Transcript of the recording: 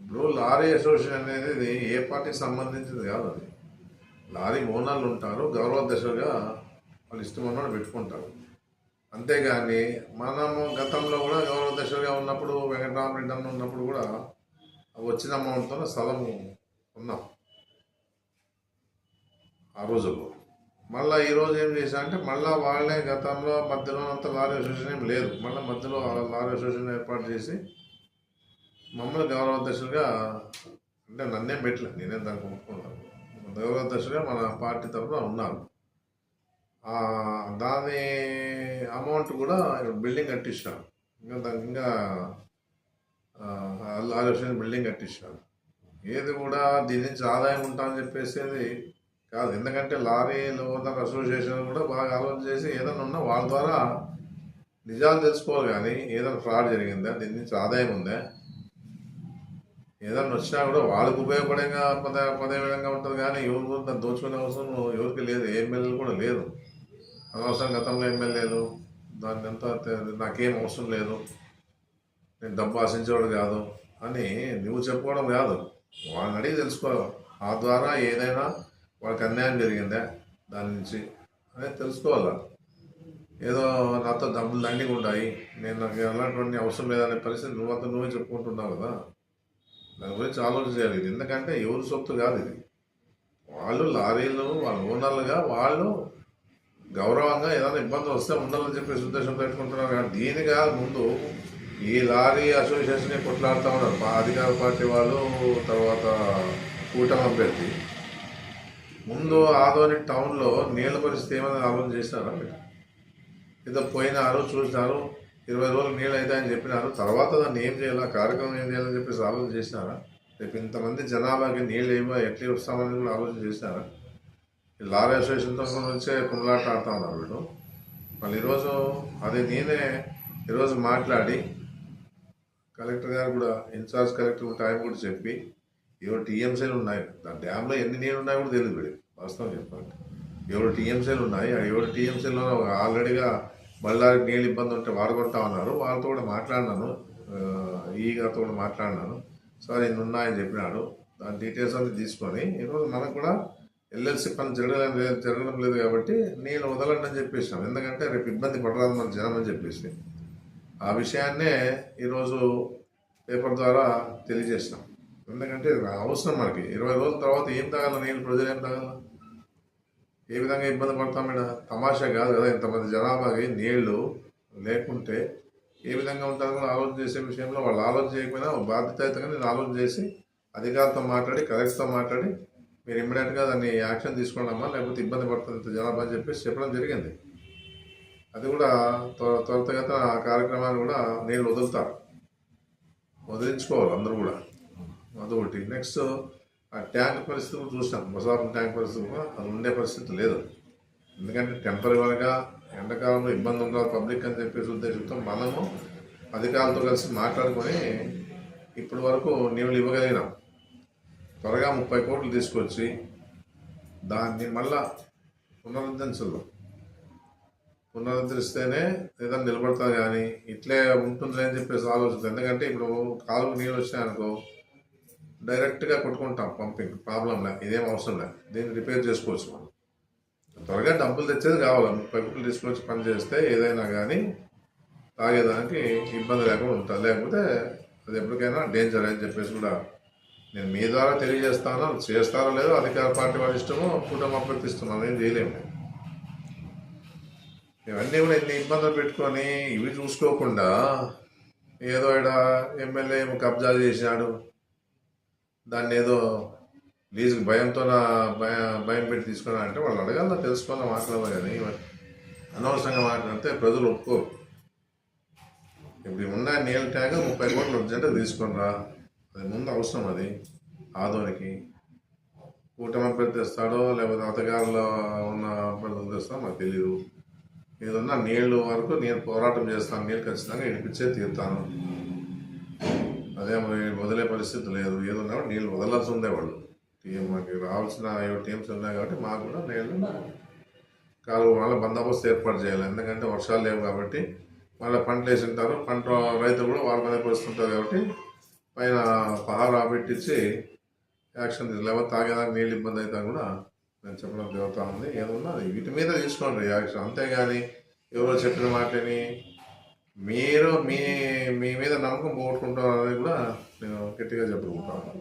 ఇప్పుడు lorry association అనేది ఏ పార్టీకి సంబంధించింది కాదు అది. లారీ ఓనర్లు ఉంటారు గౌరవ దశగా వాళ్ళు ఇష్టం పెట్టుకుంటారు. అంతేగాని మనము గతంలో కూడా గౌరవ దశగా ఉన్నప్పుడు వెంకటరామరెడ్డి అన్న ఉన్నప్పుడు కూడా వచ్చిన అమౌంట్తో స్థలం ఉన్నాం ఆ రోజుల్లో. మళ్ళీ ఈరోజు ఏం చేశా అంటే మళ్ళీ వాళ్ళే గతంలో మధ్యలో అంత లారీ అసోసియేషన్ ఏం లేదు. మళ్ళీ మధ్యలో ఆ లారీ అసోసియేషన్ ఏర్పాటు చేసి మమ్మల్ని గౌరవ అధ్యక్షులుగా అంటే నన్నేం పెట్టలేదు నేనేం దానికి ఒప్పుకున్నాను గౌరవ అధ్యక్షులుగా మన పార్టీ తరఫున ఉన్నారు. దాని అమౌంట్ కూడా బిల్డింగ్ కట్టించాను ఇంకా దానికి ఇంకా ఆలోచన బిల్డింగ్ కట్టించాను ఏది కూడా దీని నుంచి ఆదాయం ఉంటా అని చెప్పేసేది కాదు. ఎందుకంటే లారీ ఓనర్ అసోసియేషన్ కూడా బాగా ఆలోచన చేసి ఏదైనా ఉన్నా వాళ్ళ ద్వారా నిజాలు తెలుసుకోవాలి కానీ ఏదైనా ఫ్రాడ్ జరిగిందా దీని నుంచి ఆదాయం ఉందా ఏదైనా వచ్చినా కూడా వాళ్ళకు ఉపయోగపడేగా పదే పదే విధంగా ఉంటుంది కానీ ఎవరు దాన్ని దోచుకునే అవసరం ఎవరికి లేదు. ఏ ఎమ్మెల్యేలు కూడా లేదు అనవసరం గతంలో ఎమ్మెల్యేలు దాన్ని ఎంత నాకేం అవసరం లేదు. నేను డబ్బు ఆశించేవాడు కాదు అని నువ్వు చెప్పుకోవడం కాదు. వాళ్ళని అడిగి తెలుసుకోవాలి ఆ ద్వారా ఏదైనా వాళ్ళకి అన్యాయం జరిగిందా? దాని నుంచి అనేది తెలుసుకోవాలి? ఏదో నాతో డబ్బులు దండిగా ఉన్నాయి నేను నాకు ఎలాంటి అవసరం లేదనే పరిస్థితి నువ్వంతా నువ్వే చెప్పుకుంటున్నావు కదా. దాని గురించి ఆలోచన చేయాలి ఇది. ఎందుకంటే ఎవరి సొత్తు కాదు ఇది. వాళ్ళు లారీలు వాళ్ళ ఓనర్లుగా వాళ్ళు గౌరవంగా ఏదైనా ఇబ్బంది వస్తే ఉండాలని చెప్పేసి ఉద్దేశం పెట్టుకుంటున్నారు. కానీ దీని కాదు ముందు ఈ లారీ అసోసియేషన్ కొట్లాడుతూ ఉన్నారు. మా అధికార పార్టీ వాళ్ళు తర్వాత కూటమి అభ్యర్థి. ముందు ఆదోని టౌన్లో నీళ్ళ పరిస్థితి ఏమైనా ఆలోచన చేసినారా మీరు? ఏదో పోయినారు చూసినారు ఇరవై రోజులు నీళ్ళు అవుతాయని చెప్పినారు. తర్వాత దాన్ని ఏం చేయాలా? కార్యక్రమం ఏం చేయాలని చెప్పేసి ఆలోచన చేసినారా? రేపు ఇంతమంది జనాభాకి నీళ్ళు ఏమో ఎట్లా వస్తామని కూడా ఆలోచన చేసినారా? ఈ లారీ అసోసియేషన్తో నుంచే కుమ్మలాట ఆడుతూ ఉన్నారు వీళ్ళు. మళ్ళీ ఈరోజు అది నేనే ఈరోజు మాట్లాడి కలెక్టర్ గారు కూడా ఇన్ఛార్జ్ కలెక్టర్ టైం కూడా చెప్పి ఎవరు టీఎంసీలు ఉన్నాయి. ఆ డ్యామ్లో ఎన్ని నీళ్ళు ఉన్నాయో కూడా తెలియదు వీడికి. వాస్తవం చెప్పాలి ఎవరు టీఎంసీలు ఉన్నాయి. ఆ ఎవరు టీఎంసీలో ఆల్రెడీగా బళ్ళారికి నీళ్ళు ఇబ్బంది ఉంటే వాడుకుంటా ఉన్నారు. వాళ్ళతో కూడా మాట్లాడినాను. ఈగతో కూడా మాట్లాడినాను. సరే ఇన్ని ఉన్నాయని చెప్పినాడు. దాని డీటెయిల్స్ అన్ని తీసుకొని ఈరోజు మనకు కూడా ఎల్ఎల్సి పని జరగడం లేదు జరగడం లేదు కాబట్టి నేను వదలండి అని చెప్పేసినాం. ఎందుకంటే రేపు ఇబ్బంది పడరాదు మన జనం అని చెప్పేసి. ఆ విషయాన్నే ఈరోజు పేపర్ ద్వారా తెలియజేసినాం. ఎందుకంటే అవసరం మనకి. ఇరవై రోజుల తర్వాత ఏం తాగాల నీళ్ళు ప్రజలు ఏం తాగాల? ఏ విధంగా ఇబ్బంది పడతాం మేడ? తమాషా కాదు కదా ఇంతమంది జనాభాకి నీళ్ళు లేకుంటే ఏ విధంగా ఉంటారో కూడా ఆలోచన చేసే విషయంలో వాళ్ళు ఆలోచన చేయకపోయినా బాధ్యతగా నేను ఆలోచన చేసి అధికారులతో మాట్లాడి కలెక్టర్తో మాట్లాడి మీరు ఇమ్మీడియట్గా దాన్ని యాక్షన్ తీసుకోండి అమ్మా లేకపోతే ఇబ్బంది పడుతుంది జనాభా అని చెప్పేసి చెప్పడం జరిగింది. అది కూడా త్వర త్వరితగత ఆ కార్యక్రమాన్ని కూడా నీళ్ళు వదులుతారు. వదిలించుకోవాలి అందరూ కూడా. అదొకటి. నెక్స్ట్ ఆ ట్యాంక్ పరిస్థితులు చూసాం బసారం ట్యాంక్ పరిస్థితి అది ఉండే పరిస్థితి లేదు. ఎందుకంటే టెంపరీగా ఎండాకాలంలో ఇబ్బంది ఉండాలి పబ్లిక్ అని చెప్పేసి ఉద్దేశంతో మనము అధికారులతో కలిసి మాట్లాడుకొని ఇప్పటి వరకు నీళ్ళు ఇవ్వగలిగినాం. త్వరగా ముప్పై కోట్లు తీసుకొచ్చి దాన్ని మళ్ళా పునరుద్ధరించదు పునరుద్ధరిస్తేనే ఏదైనా నిలబడతారు కానీ ఇట్లే ఉంటుందని చెప్పేసి ఆలోచిస్తుంది ఎందుకంటే ఇప్పుడు కాలువకు నీళ్ళు వచ్చినాయనుకో డైరెక్ట్గా కొట్టుకుంటాం పంపింగ్. ప్రాబ్లం లే ఇదేం అవసరం లే. దీన్ని రిపేర్ చేసుకోవచ్చు మనం. త్వరగా డబ్బులు తెచ్చేది కావాలి. ముప్పై కోట్లు తీసుకొచ్చి పని చేస్తే ఏదైనా కానీ తాగేదానికి ఇబ్బంది లేకుండా ఉంటుంది లేకపోతే అది ఎప్పటికైనా డేంజర్ అని చెప్పేసి కూడా నేను మీ ద్వారా తెలియజేస్తాను. చేస్తారో లేదో అధికార పార్టీ వాళ్ళ ఇష్టమో కుటుంబం అభ్యర్థిస్తున్నాను ఏం చేయలేము ఇవన్నీ కూడా ఎన్ని ఇబ్బందులు పెట్టుకొని ఇవి చూసుకోకుండా ఏదో ఇక్కడ ఎమ్మెల్యే ఏమో కబ్జా చేసినాడు దాన్ని ఏదో లీజుకి భయంతో భయం భయం పెట్టి తీసుకున్నా అంటే వాళ్ళు అడగాల తెలుసుకోవాలా మాట్లాడాలి కానీ అనవసరంగా మాట్లాడితే ప్రజలు ఒప్పుకోరు. ఇప్పుడు ఉన్న నీళ్ళ ట్యాంక్ ముప్పై కోట్లు వచ్చంటే తీసుకొని అది ముందు అవసరం అది ఆదోనికి. కూటమి అభ్యర్థి తెస్తాడో లేకపోతే అతగారులో ఉన్న అభ్యర్థులు తెస్తాడో మాకు తెలియదు ఏదన్నా నీళ్ళు వరకు నేను పోరాటం చేస్తాను నీళ్ళు ఖచ్చితంగా ఇడిపించే తీరుతాను. అదే వదిలే పరిస్థితి లేదు. ఏదో కూడా నీళ్ళు వదలాల్సి ఉండే వాళ్ళు మాకు రావాల్సిన టీమ్స్ ఉన్నాయి కాబట్టి మాకు కూడా నీళ్ళు కాలువ వాళ్ళ బందోబస్తు ఏర్పాటు చేయాలి. ఎందుకంటే వర్షాలు లేవు కాబట్టి మళ్ళీ పంటలు వేసి ఉంటారు పంట రైతులు కూడా వాళ్ళ మీద పరిస్థితుంటారు కాబట్టి పైన పహారా పెట్టించి యాక్షన్ లేకపోతే తాగేదానికి నీళ్ళు ఇబ్బంది అవుతా కూడా నేను చెప్పడం జరుగుతూ ఉంది. ఏమున్నా వీటి మీద తీసుకోండి. యాక్షన్ అంతేగాని ఎవరో చెప్పిన మాటని మీరు మీ మీ మీద నమ్మకం పోగొట్టుకుంటారు అనేది కూడా నేను గట్టిగా చెప్పుకుంటాను